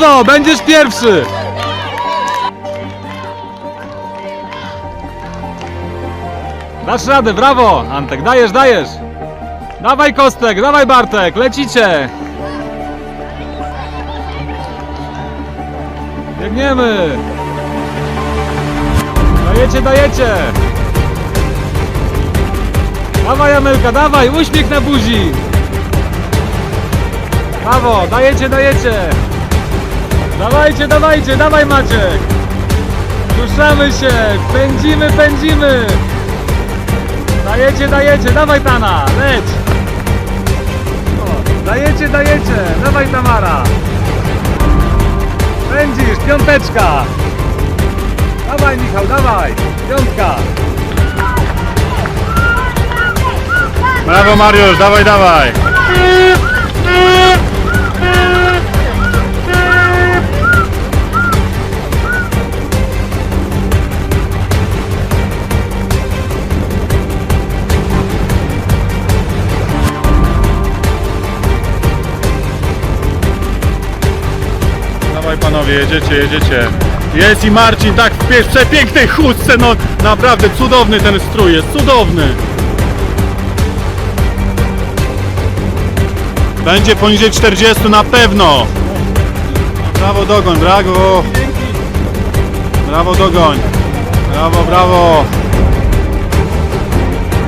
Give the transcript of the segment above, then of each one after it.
brawo, będziesz pierwszy. Dasz radę, brawo, Antek, dajesz, dajesz. Dawaj Kostek, dawaj Bartek, lecicie. Biegniemy. Dajecie, dajecie. Dawaj Amelka, dawaj, uśmiech na buzi. Brawo, dajecie, dajecie. Dawajcie, dawajcie, dawaj Maciek. Ruszamy się, pędzimy, pędzimy. Dajecie, dajecie, dawaj Tana, leć. O, dajecie, dajecie, dawaj Tamara. Pędzisz, piąteczka. Dawaj Michał, dawaj, piątka. Brawo Mariusz, dawaj, dawaj. Panowie, jedziecie, jedziecie. Jest i Marcin, tak w przepięknej chustce, no naprawdę cudowny ten strój jest, cudowny. Będzie poniżej 40 na pewno. Brawo dogoń, brawo. Brawo dogoń. Brawo, brawo.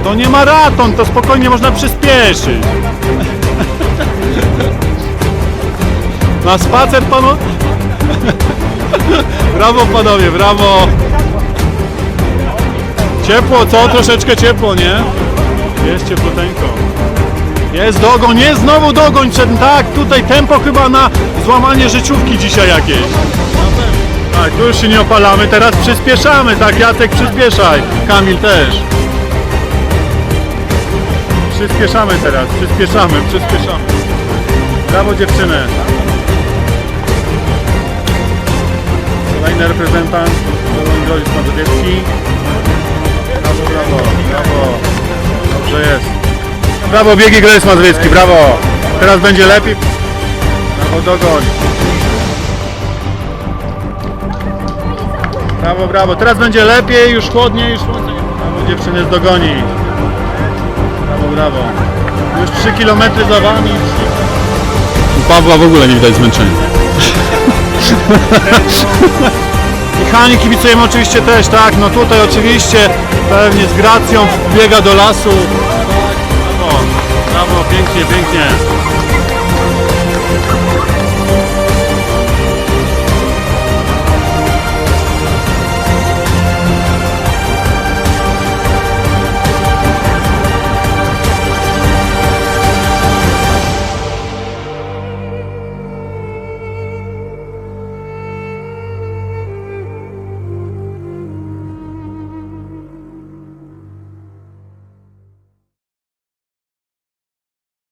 To nie maraton, to spokojnie można przyspieszyć. Na spacer panu? Brawo panowie, brawo. Ciepło, co? Troszeczkę ciepło, nie? Jest cieploteńko. Jest dogoń, jest znowu dogoń przed, tak, tutaj tempo chyba na złamanie życiówki dzisiaj jakieś. Tak, tu już się nie opalamy, teraz przyspieszamy, tak, Jacek przyspieszaj, Kamil też. Przyspieszamy teraz, przyspieszamy, przyspieszamy. Brawo dziewczyny. Kolejny reprezentant, Grolis Mazowiecki. Brawo, brawo, brawo. Dobrze jest. Brawo, biegi Grolis Mazowiecki, brawo. Teraz będzie lepiej. Brawo, dogoń. Brawo, brawo. Teraz będzie lepiej, już chłodniej, już chłodniej. Brawo, dziewczyny dogoni. Brawo, brawo. Już 3 km za wami. U Pawła w ogóle nie widać zmęczenia. I Hani kibicujemy oczywiście też, tak, no tutaj oczywiście pewnie z gracją biega do lasu. Brawo, brawo, pięknie, pięknie.